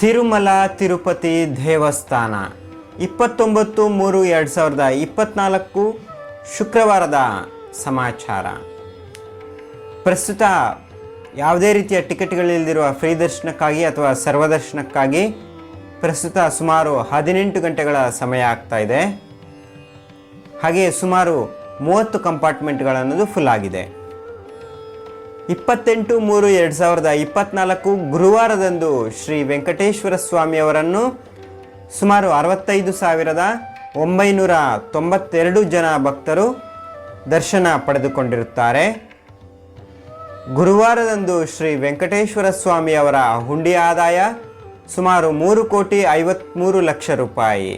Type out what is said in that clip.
ತಿರುಮಲ, ತಿರುಪತಿ ದೇವಸ್ಥಾನ. ಇಪ್ಪತ್ತೊಂಬತ್ತು ಮೂರು ಎರಡು ಸಾವಿರದ ಇಪ್ಪತ್ನಾಲ್ಕು ಶುಕ್ರವಾರದ ಸಮಾಚಾರ. ಪ್ರಸ್ತುತ ಯಾವುದೇ ರೀತಿಯ ಟಿಕೆಟ್ಗಳಿಲ್ಲದಿರುವ ಫ್ರೀ ದರ್ಶನಕ್ಕಾಗಿ ಅಥವಾ ಸರ್ವದರ್ಶನಕ್ಕಾಗಿ ಪ್ರಸ್ತುತ ಸುಮಾರು ಹದಿನೆಂಟು ಗಂಟೆಗಳ ಸಮಯ ಆಗ್ತಾ ಇದೆ. ಹಾಗೆ ಸುಮಾರು ಮೂವತ್ತು ಕಂಪಾರ್ಟ್ಮೆಂಟ್ಗಳನ್ನೋದು ಫುಲ್ ಆಗಿದೆ. ಇಪ್ಪತ್ತೆಂಟು ಮೂರು ಎರಡು ಸಾವಿರದ ಇಪ್ಪತ್ನಾಲ್ಕು ಗುರುವಾರದಂದು ಶ್ರೀ ವೆಂಕಟೇಶ್ವರ ಸ್ವಾಮಿಯವರನ್ನು ಸುಮಾರು ಅರವತ್ತೈದು ಸಾವಿರದ ಒಂಬೈನೂರ ತೊಂಬತ್ತೆರಡು ಜನ ಭಕ್ತರು ದರ್ಶನ ಪಡೆದುಕೊಂಡಿರುತ್ತಾರೆ. ಗುರುವಾರದಂದು ಶ್ರೀ ವೆಂಕಟೇಶ್ವರ ಸ್ವಾಮಿಯವರ ಹುಂಡಿ ಆದಾಯ ಸುಮಾರು ಮೂರು ಕೋಟಿ ಐವತ್ತ್ಮೂರು ಲಕ್ಷ ರೂಪಾಯಿ.